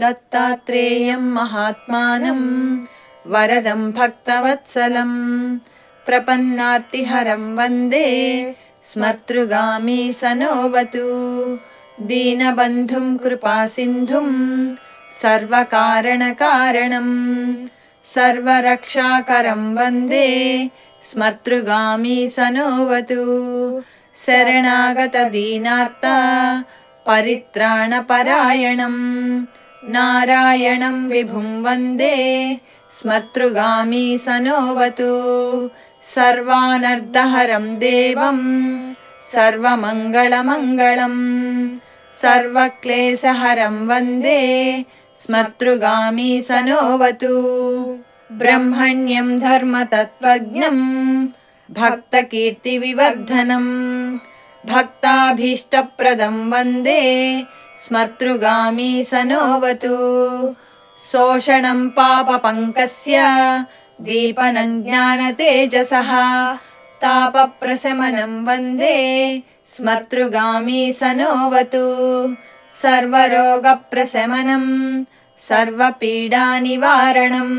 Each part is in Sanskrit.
दत्तात्रेयम् महात्मानम् वरदम् भक्तवत्सलम् प्रपन्नार्तिहरम् वन्दे स्मर्तृगामी सनोवतु दीनबन्धुम् कृपासिन्धुम् सर्वकारणकारणम् सर्वरक्षाकरम् वन्दे स्मर्तृगामी सनोवतु शरणागतदीनार्ता परित्राणपरायणम् नारायणम् विभुम् वन्दे स्मर्तृगामी सनोवतु। सर्वानर्दहरम् देवम् सर्वमङ्गलमङ्गलम्। सर्वक्लेशहरम् वन्दे स्मर्तृगामी सनोवतु। ब्रह्मण्यम् धर्मतत्त्वज्ञम् भक्तकीर्तिविवर्धनम् भक्ताभीष्टप्रदम् वन्दे स्मर्तृगामी सनोवतु शोषणम् पापपङ्कस्य दीपनम् ज्ञानतेजसः तापप्रशमनम् वन्दे स्मर्तृगामी सनोवतु सर्वरोगप्रशमनम् सर्वपीडानिवारणम्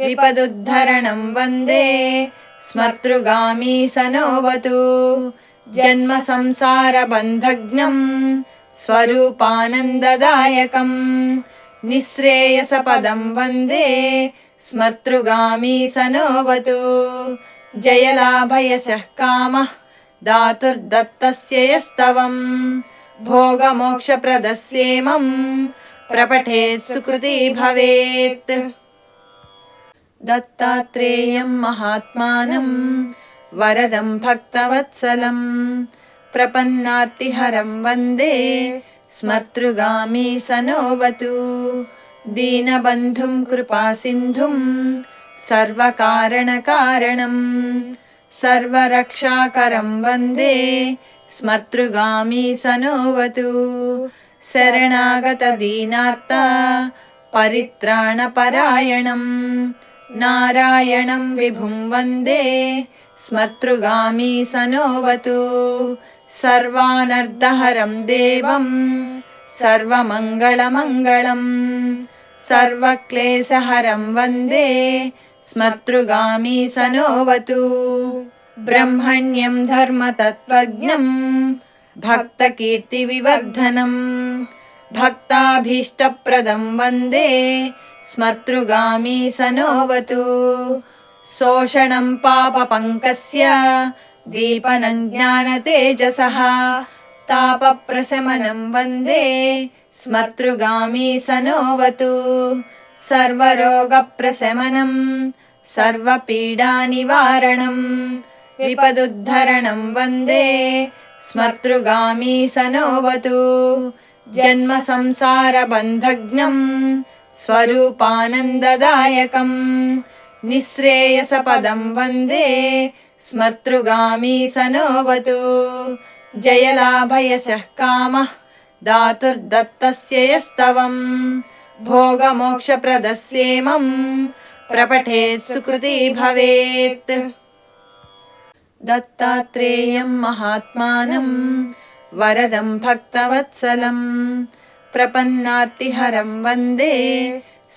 विपदुद्धरणम् वन्दे स्मर्तृगामी सनोवतु जन्म संसारबन्धग्नम् स्वरूपानन्ददायकम्। निःश्रेयसपदम् वन्दे स्मर्तृगामी सनोवतु। जयलाभयशः कामः दातुर्दत्तस्य यस्तवम्। भोगमोक्षप्रदस्येमम्। प्रपठेत् सुकृती भवेत्। दत्तात्रेयम् महात्मानम्। वरदम् भक्तवत्सलम् प्रपन्नार्तिहरम् वन्दे। स्मर्तृगामी सनोवतु। दीनबन्धुम् कृपासिन्धुम् सर्वकारणकारणम् सर्वरक्षाकरम् वन्दे। स्मर्तृगामी सनोवतु। शरणागतदीनार्ता। परित्राणपरायणम् नारायणम् विभुम् वन्दे। स्मर्तृगामी सनोवतु सर्वानर्दहरम् देवम् सर्वमङ्गलमङ्गलम् सर्वक्लेशहरम् वन्दे स्मर्तृगामी सनोवतु ब्रह्मण्यम् धर्मतत्त्वज्ञम् भक्तकीर्तिविवर्धनम् भक्ताभीष्टप्रदम् वन्दे स्मर्तृगामी सनोवतु शोषणम् पापपङ्कस्य दीपनम् ज्ञानतेजसः तापप्रशमनम् वन्दे स्मर्तृगामी सनोवतु। सर्वरोगप्रशमनम् सर्वपीडानिवारणम् विपदुद्धरणम् वन्दे स्मर्तृगामी सनोवतु। जन्म संसारबन्धग्नम् स्वरूपानन्ददायकम् निःश्रेयसपदम् वन्दे स्मर्तृगामी सनोवतु जयलाभयशः कामः दातुर्दत्तस्य यस्तवम्। भोगमोक्षप्रदस्येमम् प्रपठेत् सुकृती भवेत्। दत्तात्रेयम् महात्मानम् वरदम् भक्तवत्सलम् प्रपन्नार्तिहरम् वन्दे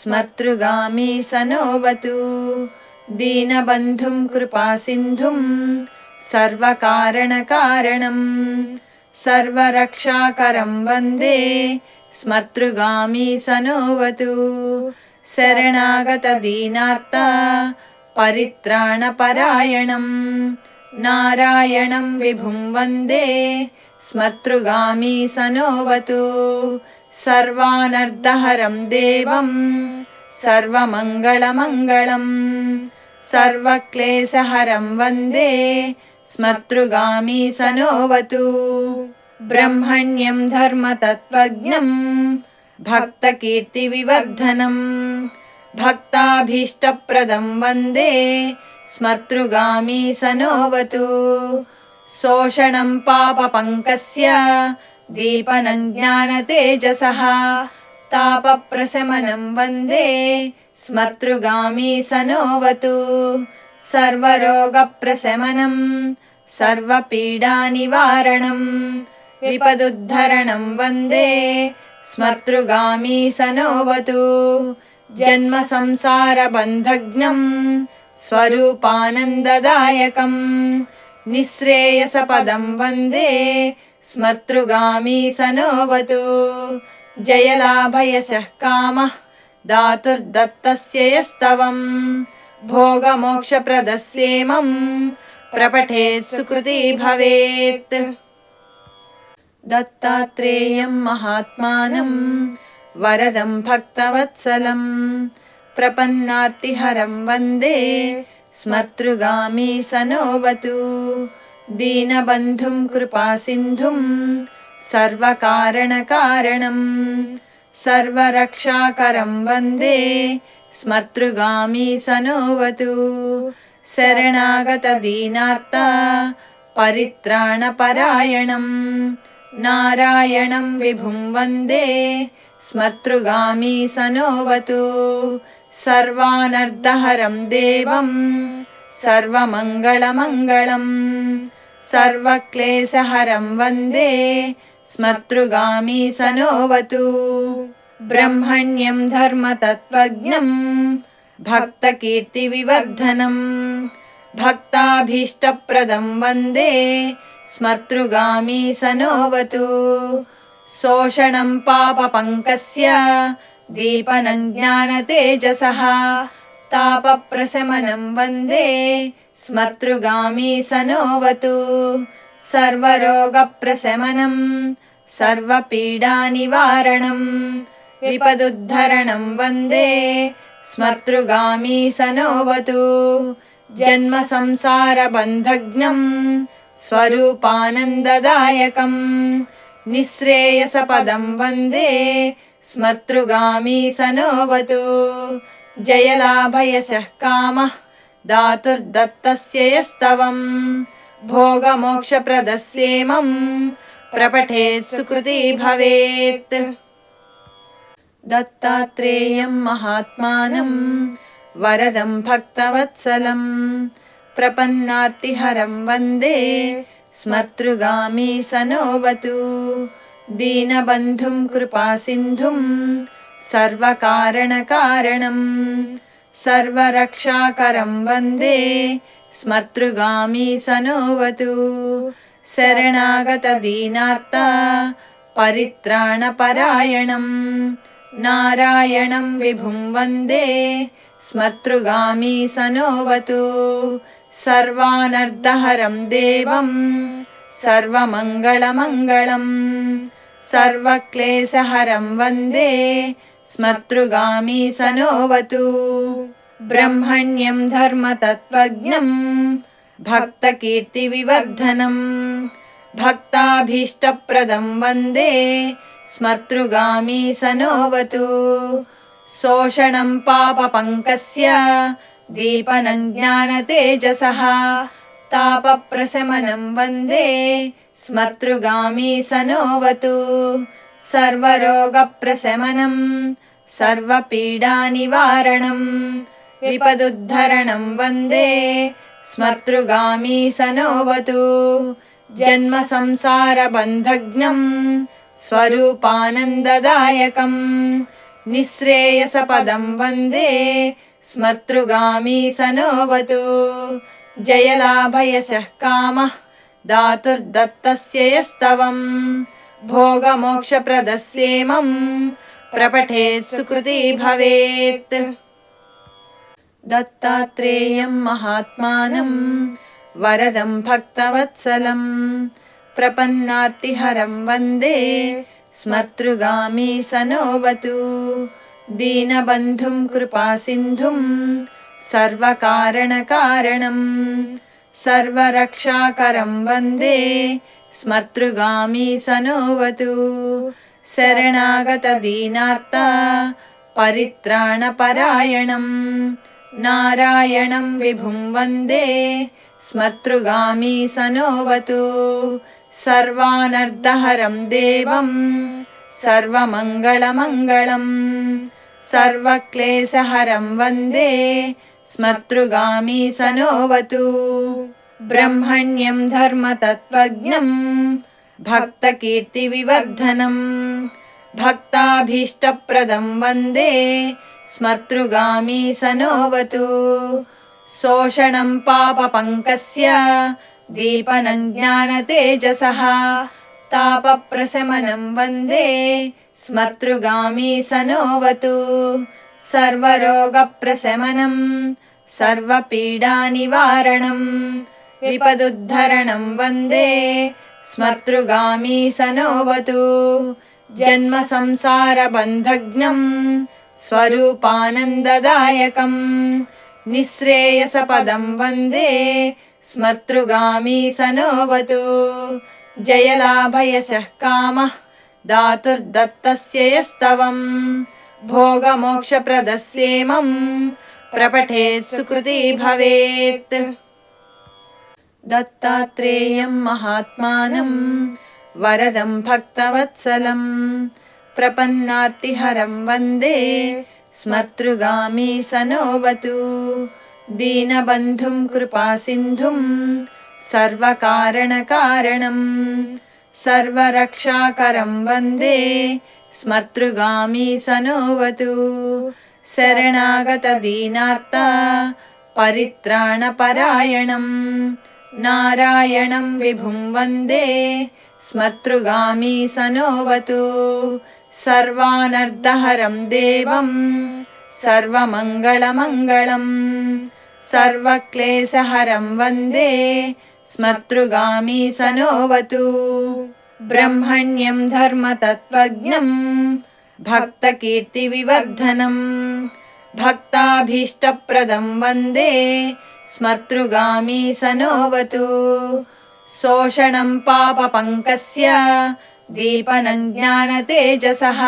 स्मर्तृगामी सनोवतु दीनबन्धुम् कृपासिन्धुम् सर्वकारणकारणम् सर्वरक्षाकरम् वन्दे स्मर्तृगामी सनोवतु। शरणागतदीनार्ता परित्राणपरायणम् नारायणम् विभुम् वन्दे स्मर्तृगामी सनोवतु। सर्वानर्दहरम् देवम् सर्वमङ्गलमङ्गलम्। सर्वक्लेशहरम् वन्दे। स्मर्तृगामी सनोवतु। ब्रह्मण्यम् धर्मतत्त्वज्ञम्। भक्तकीर्तिविवर्धनम्। भक्ताभीष्टप्रदम् वन्दे। स्मर्तृगामी सनोवतु। शोषणम् पापपङ्कस्य। दीपनम् ज्ञानतेजसः तापप्रशमनम् वन्दे स्मर्तृगामी सनोवतु। सर्वरोगप्रशमनम् सर्वपीडानिवारणम् विपदुद्धरणम् वन्दे स्मर्तृगामी सनोवतु। जन्म संसारबन्धग्नम् स्वरूपानन्ददायकम् निःश्रेयसपदम् वन्दे स्मर्तृगामी सनोवतु जयलाभयशः कामः। दातुर्दत्तस्य यस्तवम् भोगमोक्षप्रदस्येमम्। प्रपठेत् सुकृती भवेत्। दत्तात्रेयम् महात्मानम् वरदम् भक्तवत्सलम् प्रपन्नार्तिहरम् वन्दे। स्मर्तृगामी सनोवतु। दीनबन्धुम् कृपासिन्धुम् सर्वकारणकारणम्। सर्वरक्षाकरम् वन्दे। स्मर्तृगामी सनोवतु। शरणागतदीनार्ता परित्राणपरायणम्। नारायणम् विभुम् वन्दे। स्मर्तृगामी सनोवतु। सर्वानर्दहरम् देवम् सर्वमङ्गलमङ्गलम्। सर्वक्लेशहरम् वन्दे स्मर्तृगामी सनोवतु ब्रह्मण्यम् धर्मतत्त्वज्ञम् भक्तकीर्तिविवर्धनम् भक्ताभीष्टप्रदम् वन्दे स्मर्तृगामी सनोवतु शोषणम् पापपङ्कस्य दीपनम् ज्ञानतेजसः तापप्रशमनम् वन्दे स्मर्तृगामी सनोवतु सर्वरोगप्रशमनम् सर्वपीडानिवारणम् विपदुद्धरणम् वन्दे स्मर्तृगामी सनोवतु जन्म संसारबन्धग्नम् स्वरूपानन्ददायकम् निःश्रेयसपदम् वन्दे स्मर्तृगामी सनोवतु जयलाभयशः कामः दातुर्दत्तस्य यस्तवम् भोगमोक्षप्रदस्येमम् प्रपठेत् सुकृती भवेत्। दत्तात्रेयम् महात्मानम् वरदम् भक्तवत्सलम् प्रपन्नार्तिहरम् वन्दे स्मर्तृगामी सनोवतु। दीनबन्धुम् कृपासिन्धुम् सर्वकारणकारणम् सर्वरक्षाकरम् वन्दे स्मर्तृगामी सनोवतु शरणागतदीनार्ता परित्राणपरायणम्। नारायणम् विभुम् वन्दे स्मर्तृगामी सनोवतु। सर्वानर्दहरम् देवम् सर्वमङ्गलमङ्गलम्। सर्वक्लेशहरम् वन्दे स्मर्तृगामी सनोवतु। ब्रह्मण्यम् धर्मतत्त्वज्ञम् भक्तकीर्तिविवर्धनम् भक्ताभीष्टप्रदम् वन्दे स्मर्तृगामी सनोवतु शोषणम् पापपङ्कस्य दीपनम् ज्ञानतेजसः तापप्रशमनम् वन्दे स्मर्तृगामी सनोवतु सर्वरोगप्रशमनम् सर्वपीडानिवारणम् विपदुद्धरणम् वन्दे स्मर्तृगामी सनोवतु जन्म संसारबन्धग्नम् स्वरूपानन्ददायकम् निःश्रेयसपदम् वन्दे स्मर्तृगामी सनोवतु जयलाभयशः कामः दातुर्दत्तस्य यस्तवम् भोगमोक्षप्रदस्येमम् प्रपठेत् सुकृती भवेत् दत्तात्रेयम् महात्मानम् वरदम् भक्तवत्सलम् प्रपन्नार्तिहरम् वन्दे स्मर्तृगामी सनोवतु दीनबन्धुम् कृपासिन्धुम् सर्वकारणकारणम् सर्वरक्षाकरम् वन्दे स्मर्तृगामी सनोवतु शरणागतदीनार्ता परित्राणपरायणम् नारायणम् विभुम् वन्दे स्मर्तृगामी सनोवतु। सर्वानर्दहरम् देवम् सर्वमङ्गलमङ्गलम् सर्वक्लेशहरम् वन्दे स्मर्तृगामी सनोवतु। ब्रह्मण्यम् धर्मतत्त्वज्ञम् भक्तकीर्तिविवर्धनम् भक्ताभीष्टप्रदं वन्दे स्मर्तृगामी सनोवतु शोषणं पापपङ्कस्य दीपनं ज्ञानतेजसः तापप्रशमनं वन्दे स्मर्तृगामी सनोवतु सर्वरोगप्रशमनम् सर्वपीडानिवारणम् विपदुद्धरणं वन्दे स्मर्तृगामी सनोवतु जन्म संसारबन्धघ्नम् स्वरूपानन्ददायकम्। निःश्रेयसपदं वन्दे। स्मर्तृगामी सनोवतु। जयलाभयशः कामः। दातुर्दत्तस्य यस्तवम्। भोगमोक्षप्रदस्येमम्। प्रपठेत् सुकृती भवेत्। दत्तात्रेयम् महात्मानम्। वरदं भक्तवत्सलम् प्रपन्नार्तिहरं वन्दे। स्मर्तृगामी सनोवतु। दीनबन्धुं कृपासिन्धुम् सर्वकारणकारणम् सर्वरक्षाकरं वन्दे। स्मर्तृगामी सनोवतु। शरणागतदीनार्ता परित्राणपरायणम् नारायणं विभुं वन्दे। स्मर्तृगामी सनोवतु सर्वानर्दहरं देवम् सर्वमङ्गलमङ्गलम् सर्वक्लेशहरं वन्दे स्मर्तृगामी सनोवतु ब्रह्मण्यं धर्मतत्त्वज्ञम् भक्तकीर्तिविवर्धनम् भक्ताभीष्टप्रदं वन्दे स्मर्तृगामी सनोवतु शोषणं पापपङ्कस्य दीपनं ज्ञानतेजसः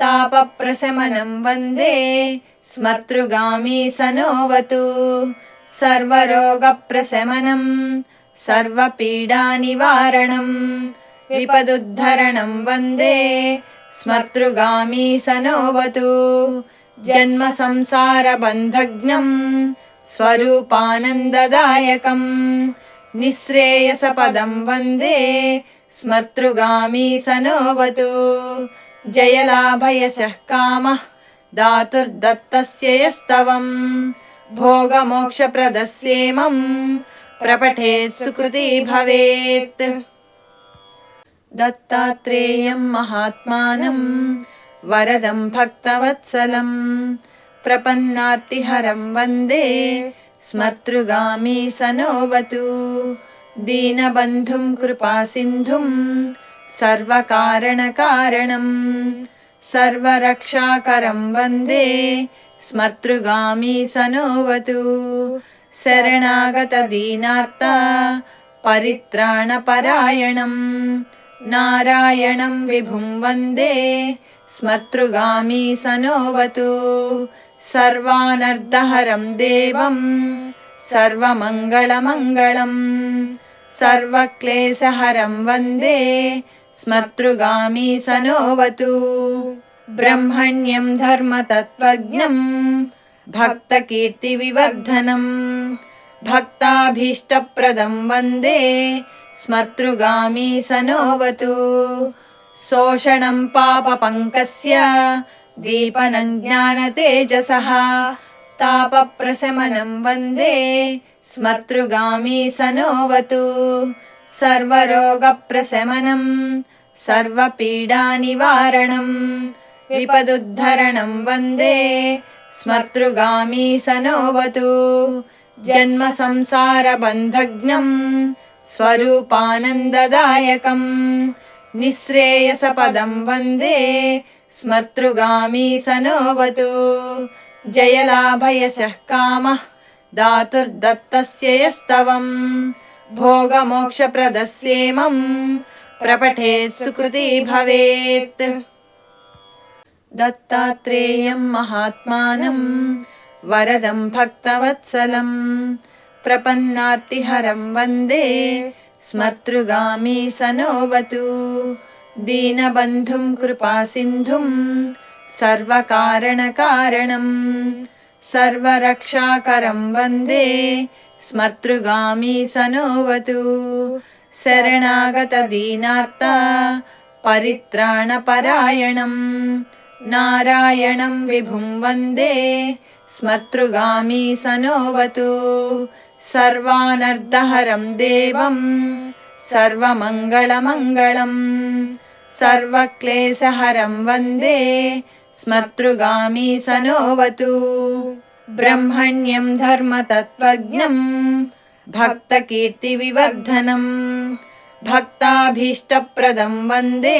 तापप्रशमनं वन्दे स्मर्तृगामी सनोवतु। सर्वरोगप्रशमनम् सर्वपीडानिवारणम् विपदुद्धरणं वन्दे स्मर्तृगामी सनोवतु। जन्म संसारबन्धघ्नम् स्वरूपानन्ददायकम् निःश्रेयसपदं वन्दे स्मर्तृगामी सनोवतु जयलाभयशः कामः दातुर्दत्तस्य यस्तवम् भोगमोक्षप्रदस्येमम् प्रपठेत् सुकृती भवेत् दत्तात्रेयम् महात्मानम् वरदं भक्तवत्सलम् प्रपन्नार्तिहरं वन्दे स्मर्तृगामी सनोवतु दीनबन्धुं कृपासिन्धुम् सर्वकारणकारणम् सर्वरक्षाकरं वन्दे स्मर्तृगामी सनोवतु। शरणागतदीनार्ता परित्राणपरायणम् नारायणं विभुं वन्दे स्मर्तृगामी सनोवतु। सर्वानर्दहरं देवम् सर्वमङ्गलमङ्गलम् सर्वक्लेशहरं वन्दे स्मर्तृगामी सनोवतु ब्रह्मण्यं धर्मतत्त्वज्ञम् भक्तकीर्तिविवर्धनम् भक्ताभीष्टप्रदं वन्दे स्मर्तृगामी सनोवतु शोषणं पापपङ्कस्य दीपनं ज्ञानतेजसः तापप्रशमनं वन्दे स्मर्तृगामी सनोवतु सर्वरोगप्रशमनम् सर्वपीडानिवारणम् विपदुद्धरणं वन्दे स्मर्तृगामी सनोवतु जन्म संसारबन्धघ्नम् स्वरूपानन्ददायकम् निःश्रेयसपदं वन्दे स्मर्तृगामी सनोवतु जयलाभयशः कामः दातुर्दत्तस्य यस्तवम् भोगमोक्षप्रदस्येमम्। प्रपठेत् सुकृती भवेत्। दत्तात्रेयम् महात्मानम् वरदं भक्तवत्सलम् प्रपन्नार्तिहरं वन्दे स्मर्तृगामी सनोवतु। दीनबन्धुं कृपासिन्धुम् सर्वकारणकारणम् सर्वरक्षाकरं वन्दे स्मर्तृगामी सनोवतु। शरणागतदीनार्ता परित्राणपरायणम्। नारायणम् विभुम् वन्दे स्मर्तृगामी सनोवतु। सर्वानर्दहरम् देवम् सर्वमङ्गलमङ्गलम्। सर्वक्लेशहरम् वन्दे स्मर्तृगामी सनोवतु ब्रह्मण्यम् धर्मतत्त्वज्ञम् भक्तकीर्तिविवर्धनम् भक्ताभीष्टप्रदम् वन्दे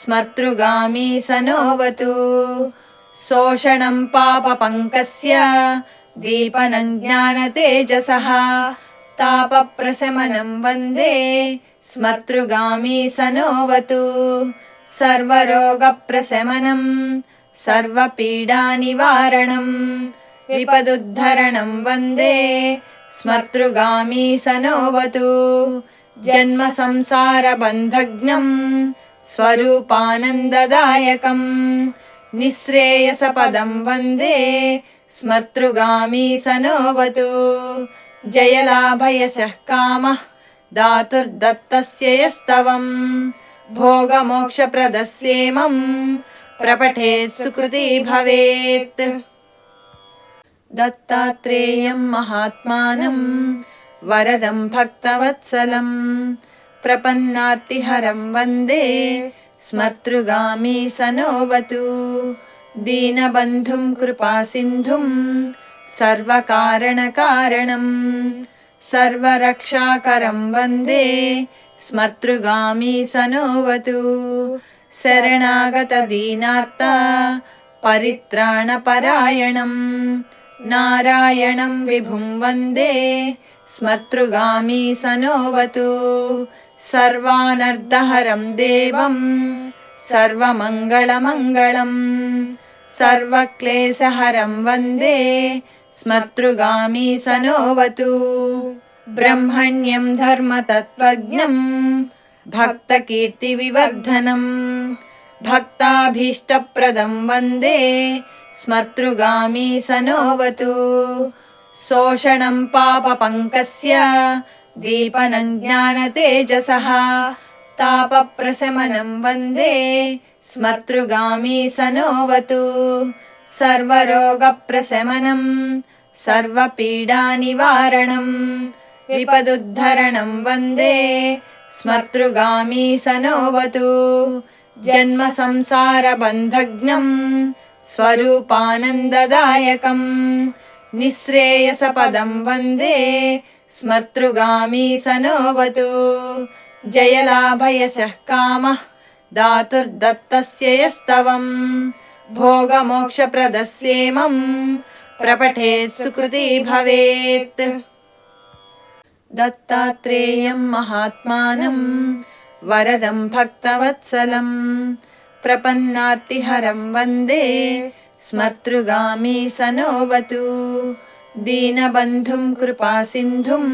स्मर्तृगामी सनोवतु शोषणम् पापपङ्कस्य दीपनम् ज्ञानतेजसः तापप्रशमनम् वन्दे स्मर्तृगामी सनोवतु सर्वरोगप्रशमनम् सर्वपीडानिवारणम् विपदुद्धरणम् वन्दे स्मर्तृगामी सनोवतु जन्म संसारबन्धघ्नम् स्वरूपानन्ददायकम् निःश्रेयसपदम् वन्दे स्मर्तृगामी सनोवतु जयलाभयशः कामः दातुर्दत्तस्य यस्तवम् भोगमोक्षप्रदस्येमम् प्रपठेत् सुकृती भवेत्। दत्तात्रेयम् महात्मानम् वरदम् भक्तवत्सलम् प्रपन्नार्तिहरम् वन्दे स्मर्तृगामी सनोवतु। दीनबन्धुम् कृपासिन्धुम् सर्वकारणकारणम् सर्वरक्षाकरम् वन्दे स्मर्तृगामी सनोवतु शरणागतदीनार्ता परित्राणपरायणम्। नारायणम् विभुम् वन्दे स्मर्तृगामी सनोवतु। सर्वानर्दहरम् देवम् सर्वमङ्गलमङ्गलम्। सर्वक्लेशहरम् वन्दे स्मर्तृगामी सनोवतु। ब्रह्मण्यम् धर्मतत्त्वज्ञम् भक्तकीर्तिविवर्धनम् भक्ताभीष्टप्रदम् वन्दे स्मर्तृगामी सनोवतु शोषणम् पापपङ्कस्य दीपनम् ज्ञानतेजसः तापप्रशमनम् वन्दे स्मर्तृगामी सनोवतु सर्वरोगप्रशमनम् सर्वपीडानिवारणम् विपदुद्धरणम् वन्दे स्मर्तृगामी सनोवतु जन्म संसारबन्धघ्नम् स्वरूपानन्ददायकम् निःश्रेयसपदम् वन्दे स्मर्तृगामी सनोवतु जयलाभयशः कामः दातुर्दत्तस्य यस्तवम् भोगमोक्षप्रदस्येमम् प्रपठेत् सुकृती भवेत् दत्तात्रेयम् महात्मानम् वरदम् भक्तवत्सलम् प्रपन्नार्तिहरम् वन्दे स्मर्तृगामी सनोवतु दीनबन्धुम् कृपासिन्धुम्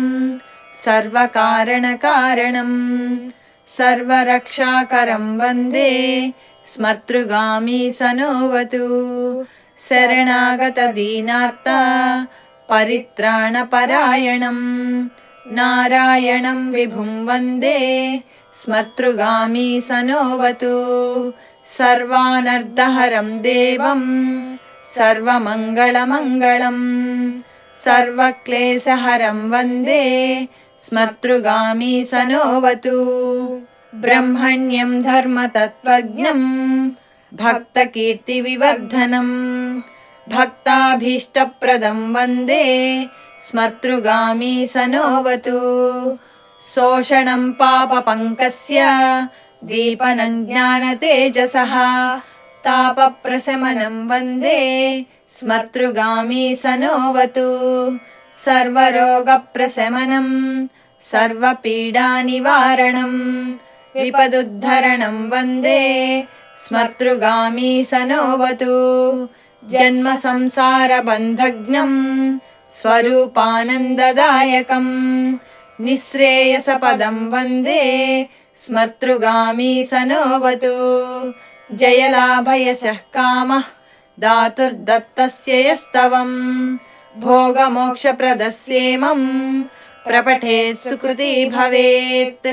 सर्वकारणकारणम् सर्वरक्षाकरम् वन्दे स्मर्तृगामी सनोवतु शरणागतदीनार्ता परित्राणपरायणम् नारायणम् विभुम् वन्दे स्मर्तृगामी सनोवतु। सर्वानर्दहरम् देवम् सर्वमङ्गलमङ्गलम् सर्वक्लेशहरम् वन्दे स्मर्तृगामी सनोवतु। ब्रह्मण्यम् धर्मतत्त्वज्ञम् भक्तकीर्तिविवर्धनम् भक्ताभीष्टप्रदम् वन्दे स्मर्तृगामी सनोवतु शोषणम् पापपङ्कस्य दीपनम् ज्ञानतेजसः तापप्रशमनम् वन्दे स्मर्तृगामी सनोवतु सर्वरोगप्रशमनम् सर्वपीडानिवारणम् विपदुद्धरणम् वन्दे स्मर्तृगामी सनोवतु जन्म संसारबन्धघ्नम् स्वरूपानन्ददायकम् निःश्रेयसपदम् वन्दे स्मर्तृगामी सनोवतु जयलाभयशः कामः दातुर्दत्तस्य यस्तवम् भोगमोक्षप्रदस्येमम् प्रपठेत् सुकृती भवेत्